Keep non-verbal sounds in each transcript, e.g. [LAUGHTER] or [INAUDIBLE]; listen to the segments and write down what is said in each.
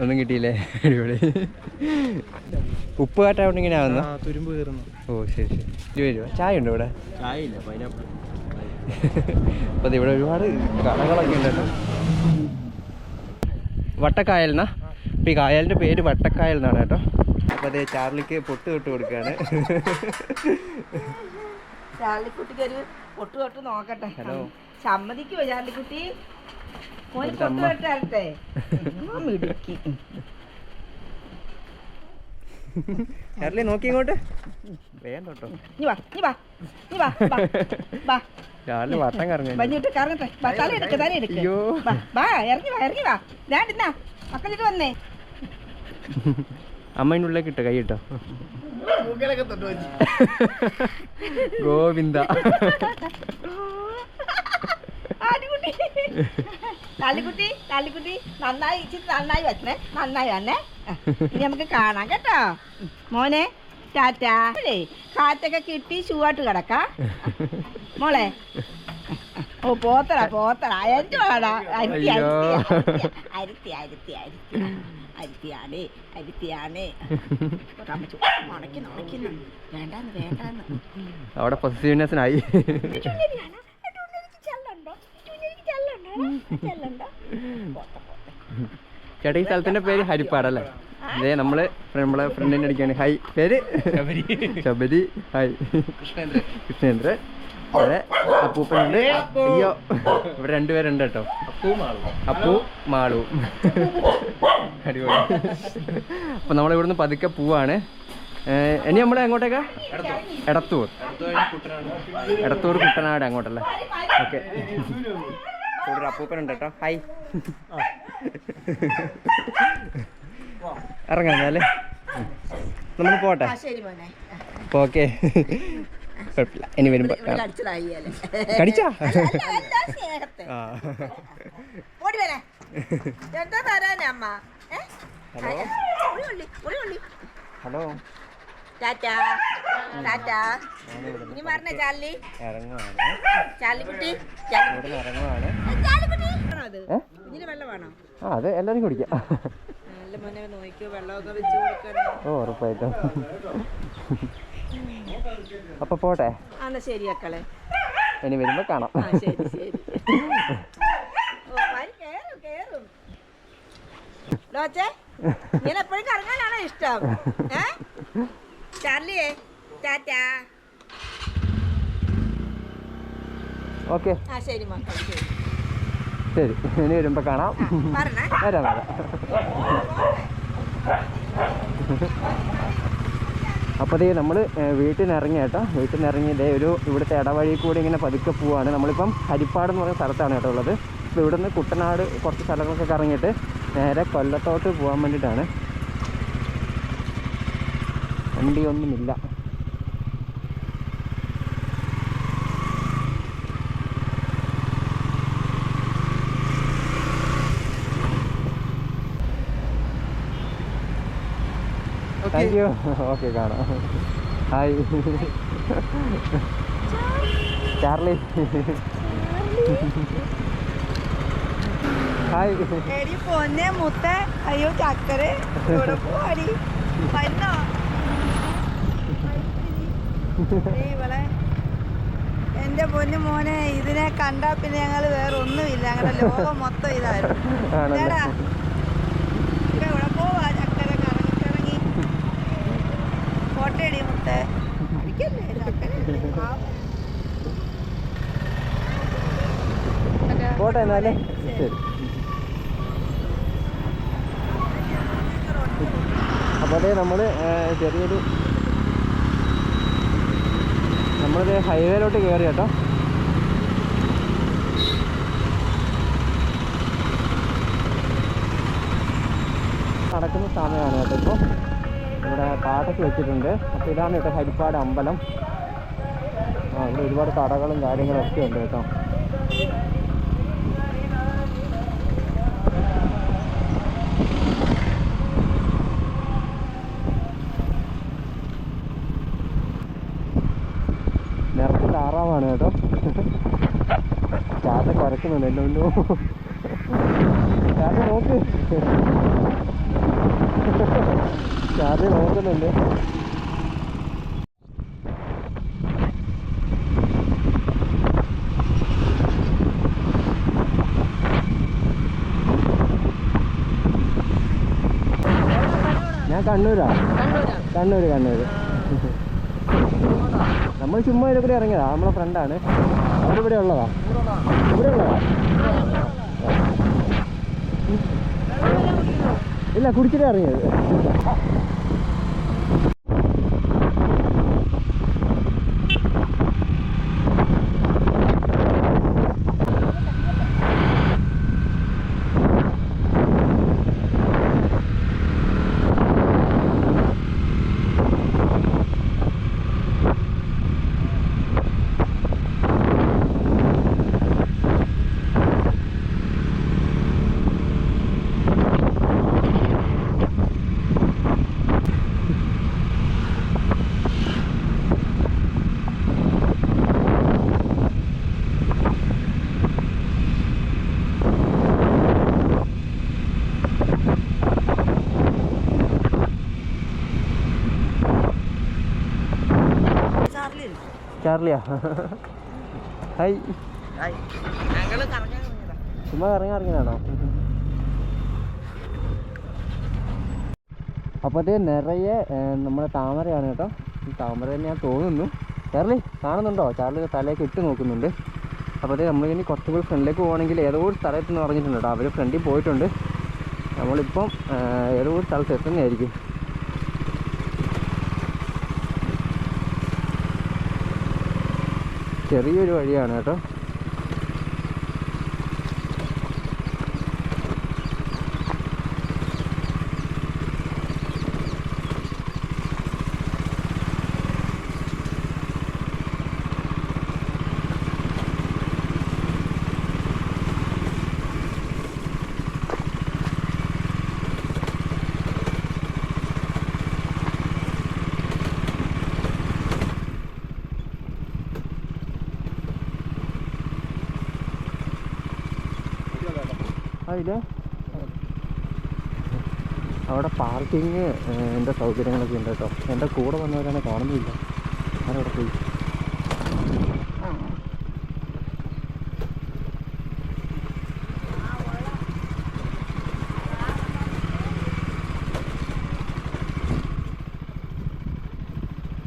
ഒന്നും കിട്ടിയില്ലേ. അടിപൊളി. ഉപ്പ് കാറ്റായോണ്ട് ഇങ്ങനെ ആവുന്ന? തുരുമ്പ് കയറുന്നു. ഓ ശരി ശരി. ഇരുപത് രൂപ. ചായ ഉണ്ടോ ഇവിടെ? ചായ ഇല്ല പൈനാപ്പിൾ ഇവിടെ ഒരുപാട് കടകളൊക്കെ ഉണ്ടല്ലോ. വട്ടക്കായൽ എന്നാ? അപ്പൊ ഈ കായലിന്റെ പേര് വട്ടക്കായൽ എന്നാണ് കേട്ടോ. അപ്പൊ അതേ ചാർലിക്ക് പൊട്ട് തൊട്ട് കൊടുക്കുകയാണ് ചാർലിക്കുട്ടിക്ക് ഒരു പൊട്ട് തൊട്ട് നോക്കട്ടെ. ഹലോ. സമ്മതിക്കുവോ ചാർലിക്കുട്ടി. ചാർലി നോക്കി ഇങ്ങോട്ട്. വേണ്ടോട്ടോ? നീ വാ നീ വാ നീ വാ വാ, വാ. ചാർലി വട്ടം കറങ്ങി കറങ്ങട്ടെ. വാ, തല എടുക്ക് തല എടുക്ക്. വാ, വാ ഇറങ്ങി വാ ഇറങ്ങി വാ. ഞാൻ ഇന്നാ മക്കളിട്ട് വന്നേ. അമ്മേന്റെ ഉള്ളിലേക്ക് ഇട്ടോ കൈ ഇട്ടോ. ഗോവിന്ദ. ആലിക്കുട്ടി ലാലിക്കുട്ടി ലാലിക്കുട്ടി നന്നായി ഇച്ചിരി നന്നായി വച്ചേ നന്നായി വന്നേ. ആ, ഇനി നമുക്ക് കാണാം കേട്ടോ. മോനെ ടാറ്റാ. കാറ്റൊക്കെ കിട്ടി ഷൂവായിട്ട് കിടക്കാം. മോളെ. ഓ പോത്തറ പോത്തറ എന്റെ വാടാ. അരുത്തി. അരുത്തി അരുത്തി. അരുത്തി അരുത്തിയാണ് അരുത്തിയാണ്. അവിടെ പൊസിറ്റീവ്നെസ്സിനായി ചേട്ടാ ഈ സ്ഥലത്തിന്റെ പേര് ഹരിപ്പാടല്ലേ? ഇതേ നമ്മൾ നമ്മളെ ഫ്രണ്ടിന്റെ അടിക്കാണ്. ഹൈ പേര്? ശബരി. ഹൈ കൃഷ്ണേന്ദ്രൻ. കൃഷ്ണേന്ദ്രൻ. ഇവിടെ അപ്പൂപ്പനുണ്ട്. അയ്യോ. ഇവിടെ രണ്ടുപേരുണ്ട് കേട്ടോ. അപ്പു മാളു. അടിപൊളി അപ്പൊ നമ്മൾ ഇവിടുന്ന് പതുക്കെ പൂവാണ്. ഇനി നമ്മൾ എങ്ങോട്ടേക്കാ? എടത്തൂർ. എടത്തൂർ കുട്ടനാട് അങ്ങോട്ടല്ലേ? ഓക്കെ. ഇവിടെ ഒരു അപ്പൂപ്പനുണ്ട് കേട്ടോ. ഹായ് ഇറങ്ങാം നമുക്ക് നമ്മൾ പോട്ടെ ഓക്കെ. കുഴപ്പമില്ല. ഇനി അല്ലേ? കടിച്ചാ? ഹലോ? Tata tata. ഇനി പറഞ്ഞ ചാർലി ഇതിന് വെള്ളം വേണോ? ആ അത് എല്ലാവരും കുടിക്കാം. ഓ ഉറപ്പായിട്ടും. അപ്പൊ പോട്ടെ. ശരി അക്കളെ ഇനി വരുമ്പോ കാണാം. ഇങ്ങനെ എപ്പോഴും കറങ്ങാനാണോ ഇഷ്ടം? ഏ? ചാർലിയേ ടാറ്റാ ഓക്കെ ആ ശരി മക്കൾ ശരി ശരി ഇനി വരുമ്പോ കാണാം വരാം വരാം അപ്പോൾ ദേ നമ്മൾ വീട്ടിൽ നിന്ന് ഇറങ്ങി കേട്ടോ വീട്ടിൽ നിന്ന് ഇറങ്ങി ഇതേ ഒരു ഇവിടുത്തെ ഇടവഴി കൂടി ഇങ്ങനെ പതുക്കെ പോവാണ്. നമ്മളിപ്പം ഹരിപ്പാട് എന്ന് പറയുന്ന സ്ഥലത്താണ് കേട്ടോ ഉള്ളത്. അപ്പോൾ ഇവിടുന്ന് കുട്ടനാട് കുറച്ച് സ്ഥലങ്ങളൊക്കെ കറങ്ങിയിട്ട് നേരെ കൊല്ലത്തോട്ട് പോകാൻ വേണ്ടിയിട്ടാണ്. വണ്ടിയൊന്നുമില്ല. താങ്ക് യു ഓക്കെ കാണാം. ഹായ് ചാർലി ഹായ് എടി പൊന്നെ മുത്ത അയ്യോ ചക്കര. ഏയ് ഇവളെ എന്റെ പൊന്നു മോനെ ഇതിനെ കണ്ടാ പിന്നെ ഞങ്ങൾ വേറെ ഒന്നുമില്ല. ഞങ്ങളുടെ ലോകം മൊത്തം ഇതായിരുന്നു. ഇവിടെ പോവാ? ചക്കര കറങ്ങി കറങ്ങി കോട്ടയടി മുത്തേ അടിക്കല്ലേ? ചക്കര പോട്ടെ എന്നാലേ. ശരി. അപ്പോൾ അതേ നമ്മൾ ചെറിയൊരു നമ്മളിത് ഹൈവേയിലോട്ട് കയറി കേട്ടോ. നടക്കുന്ന സമയമാണ് കേട്ടോ ഇപ്പോൾ ഇവിടെ പാട്ടൊക്കെ വെച്ചിട്ടുണ്ട്. അപ്പോൾ ഇതാണ് കേട്ടോ ഹരിപ്പാട് അമ്പലം. ആ ഇവിടെ ഒരുപാട് കടകളും കാര്യങ്ങളും ഒക്കെ ഉണ്ട് കേട്ടോ. കുരക്കുന്നുണ്ട് എല്ലോ നോക്ക്. ചാർജ് നോക്കുന്നുണ്ട്. ഞാൻ കണ്ണൂരാ. കണ്ണൂര് കണ്ണൂര്. നമ്മൾ ചുമ്മാ ഇതിൽ കൂടി ഇറങ്ങിയതാ. നമ്മളെ ഫ്രണ്ടാണ് അവരിവിടെ ഉള്ളതാ. ഇവിടെ ഉള്ളതാ. ഇല്ല കുടിച്ചിട്ട് ഇറങ്ങിയത് ചാർലി ചാർലിയാ ഹായ്. ചുമ്മാ കറങ്ങി ഇറങ്ങിയതാണോ? അപ്പോഴത്തേ നിറയെ നമ്മുടെ താമരയാണ് കേട്ടോ. ഈ താമര തന്നെ ഞാൻ തോന്നുന്നു. ചാർലി കാണുന്നുണ്ടോ? ചാർലി തലയൊക്കെ ഇട്ട് നോക്കുന്നുണ്ട്. അപ്പോഴത്തേ നമ്മളിനി കുറച്ചും കൂടി ഫ്രണ്ടിലേക്ക് പോകണമെങ്കിൽ ഏതോ ഒരു സ്ഥലത്ത് നിന്ന് പറഞ്ഞിട്ടുണ്ട് കേട്ടോ. അവർ ഫ്രണ്ടിൽ പോയിട്ടുണ്ട്. നമ്മളിപ്പം ഏതോ ഒരു സ്ഥലത്ത് എത്തുന്നതായിരിക്കും. ചെറിയൊരു വഴിയാണ് കേട്ടോ. അതിൽ അവിടെ പാർക്കിങ് എന്റെ സൗകര്യങ്ങളൊക്കെ ഉണ്ട് കേട്ടോ. എന്റെ കൂടെ വന്നവരാണ് കാണുന്നില്ല. ഞാനവിടെ പോയി.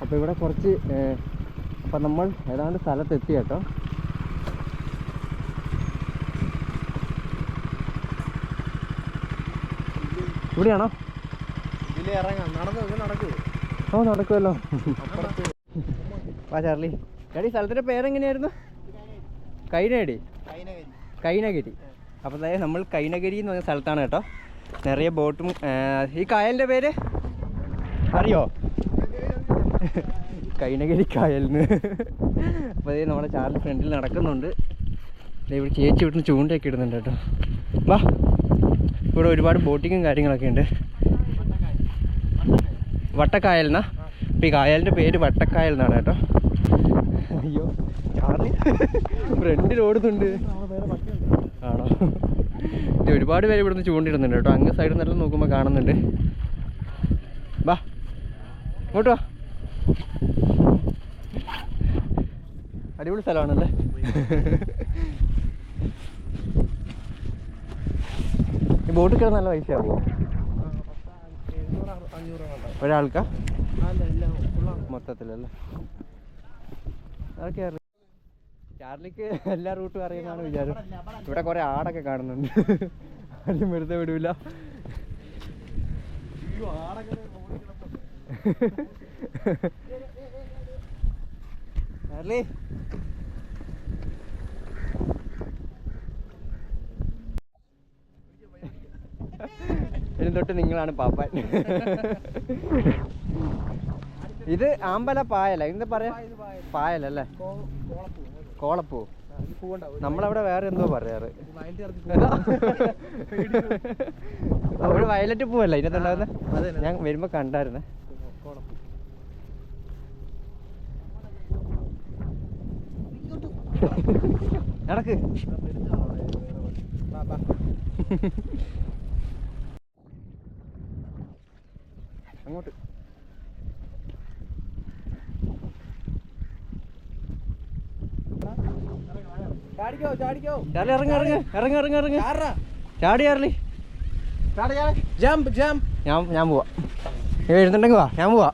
അപ്പോൾ ഇവിടെ കുറച്ച് അപ്പം നമ്മൾ ഏതാണ്ട് സ്ഥലത്തെത്തി കേട്ടോ. ഇവിടെയാണോ? ഇതിലേ ഇറങ്ങാം. നടന്നു നടക്കൂ. ഓ നടക്കുമല്ലോ വാ ചാർലി. ഡാഡി സ്ഥലത്തിന്റെ പേരെങ്ങനെയായിരുന്നു? കൈനഗിരി. കൈനഗിരി. അപ്പോൾ അതായത് നമ്മൾ കൈനഗിരി എന്ന് പറഞ്ഞ സ്ഥലത്താണ് കേട്ടോ. നിറയെ ബോട്ടും ഈ കായലിന്റെ പേര്? അറിയോ? കൈനഗിരി കായലിന് അപ്പോൾ അതായത് നമ്മുടെ ചാർലി ഫ്രണ്ടിൽ നടക്കുന്നുണ്ട്. ഇവിടെ ചേച്ചി വിട്ടിന് ചൂണ്ടയൊക്കെ ഇടുന്നുണ്ട് കേട്ടോ. വാ. ഇവിടെ ഒരുപാട് ബോട്ടിങ്ങും കാര്യങ്ങളൊക്കെ ഉണ്ട്. വട്ടക്കായൽ എന്നാ അപ്പോൾ ഈ കായലിന്റെ പേര് വട്ടക്കായൽ എന്നാണ് കേട്ടോ. അയ്യോ ഫ്രണ്ടിൽ ഓടുന്നുണ്ട് ആണോ? ഇത് ഒരുപാട് പേര് ഇവിടുന്ന് ചൂണ്ടിടുന്നുണ്ട് കേട്ടോ. അങ്ങ് സൈഡിൽ നിന്നെല്ലാം നോക്കുമ്പോൾ കാണുന്നുണ്ട്. വാ ഇങ്ങോട്ട് വാ. അടിപൊളി സ്ഥലമാണല്ലേ? ബോട്ടിൽ കിട്ടാൻ നല്ല പൈസയാവുമോ ഒരാൾക്കാ? മൊത്തത്തിലല്ലേ? അതൊക്കെ ചാർലിക്ക് എല്ലാ റൂട്ടും അറിയുന്നതാണ് വിചാരം. ഇവിടെ കുറെ ആടൊക്കെ കാണുന്നുണ്ട്. ആരും വെറുതെ വിടൂല. ചാർലി ഇനി തൊട്ട് നിങ്ങളാണ് പാപ്പാൻ. ഇത് ആമ്പല പായല. എന്താ പറയാ? പായലല്ലേ? കോളപ്പൂ. നമ്മളവിടെ വേറെ എന്തോ പറയാറ്. അവിടെ വയലറ്റ് പൂവല്ല? ഇതിനകത്തുണ്ടാവുന്ന ഞാൻ വരുമ്പോ കണ്ടായിരുന്നേ നടക്ക്. അങ്ങോട്ട്. ചാർലി ഇറങ്ങി ഇറങ്ങി ഇറങ്ങി ഇറങ്ങി ഇറങ്ങ. ചാടി ചാർലി ഞാൻ ഞാൻ പോവാ. നീ വാ ഞാൻ പോവാ.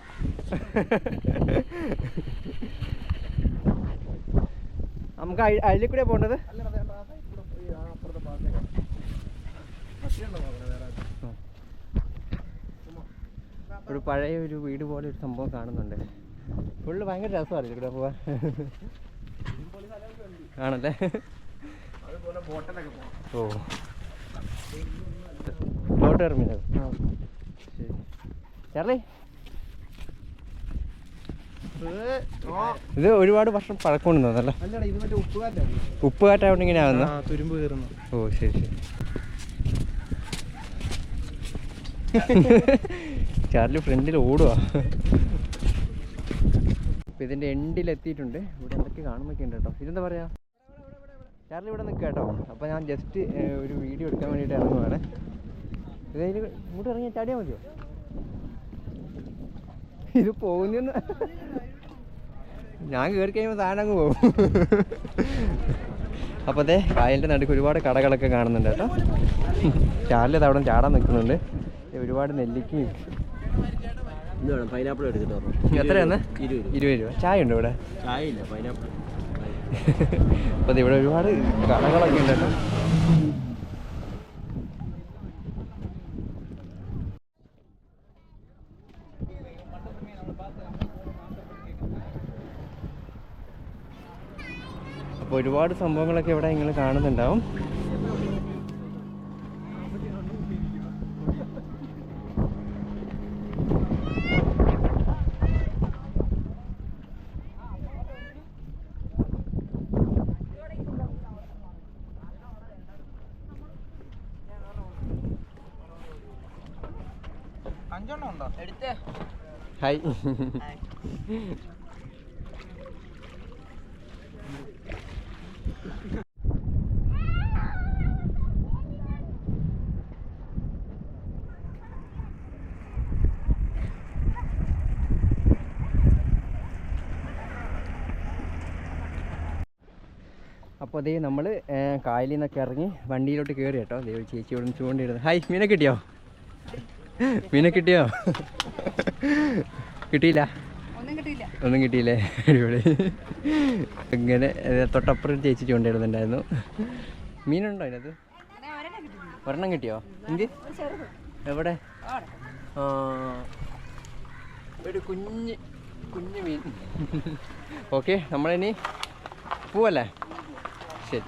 നമുക്ക് അതിലേക്കൂടെ പോണ്ടത് കൂടെ പോകേണ്ടത്? ഒരു പഴയ ഒരു വീട് പോലെ ഒരു സംഭവം കാണുന്നുണ്ട്. ഫുള്ള് ഭയങ്കര രസമാണ് ഇവിടെ പോവാൻ. ആണല്ലേ? ഓ. ബോട്ട് ഇറങ്ങിയത് ചാർലി. ഇത് ഒരുപാട് വർഷം പഴക്കമുണ്ട് തോന്നല്ലേ ഉപ്പ് കാറ്റായോണ്ട് ഇങ്ങനെ ആവുന്ന തുരുമ്പ് കയറുന്നു ഓ ശരി ശരി. ചാർലി ഫ്രണ്ടിൽ ഓടുക ഇതിന്റെ എൻഡിൽ എത്തിയിട്ടുണ്ട്. ഇവിടെ എന്തൊക്കെ കാണുന്നൊക്കെ ഉണ്ട് കേട്ടോ. ഇതെന്താ പറയാ? ചാർലി ഇവിടെ നിൽക്കുക കേട്ടോ. അപ്പൊ ഞാൻ ജസ്റ്റ് ഒരു വീഡിയോ എടുക്കാൻ വേണ്ടിയിട്ട് ഇറങ്ങുവാണ്. ഇതായി ഇങ്ങോട്ട് ഇറങ്ങിയാൽ ചാടിയാൽ മതിയോ? ഇത് പോകുന്ന ഞാൻ കയറി കഴിയുമ്പോൾ അങ്ങ് പോകും. അപ്പോൾ അതെ കായലിന്റെ നടുക്ക് ഒരുപാട് കടകളൊക്കെ കാണുന്നുണ്ട് കേട്ടോ. ചാർലി അവിടെ ചാടാൻ നിൽക്കുന്നുണ്ട്. ഒരുപാട് നെല്ലിക്കയും എന്ത് വേണം. പൈനാപ്പിൾ എടുത്തിട്ട് വരണം. [LAUGHS] എത്രയാണ് ഇരുപത് ഇരുപത് രൂപ. ചായ ഉണ്ട് ഇവിടെ? ചായ ഇല്ല പൈനാപ്പിൾ അപ്പോൾ ഇവിടെ ഒരുപാട് കടകളൊക്കെ ഉണ്ട് കേട്ടോ. അപ്പോൾ ഒരുപാട് സംഭവങ്ങളൊക്കെ ഇവിടെ നിങ്ങൾ കാണുന്നുണ്ടാവും. എടുത്ത് ഹായ്. അപ്പോൾ അതേ നമ്മൾ കായലിൽ നിന്നൊക്കെ ഇറങ്ങി വണ്ടിയിലോട്ട് കയറി കേട്ടോ. ദേ ചേച്ചിയോടും ചൂണ്ടിയിടുന്നത് ഹായ് മീനെ കിട്ടിയോ? മീനെ കിട്ടിയോ? കിട്ടിയില്ല. ഒന്നും കിട്ടിയില്ല. അടിപൊളി. ഇങ്ങനെ തൊട്ടപ്പുറം ചേച്ചി ചൂണ്ടിടുന്നുണ്ടായിരുന്നു മീനുണ്ടോ അതിനകത്ത്? ഒരെണ്ണം കിട്ടിയോ? എനിക്ക് എവിടെ? ഒരു കുഞ്ഞ് കുഞ്ഞ് മീൻ. ഓക്കെ നമ്മളിനി പോവല്ലേ? ശരി.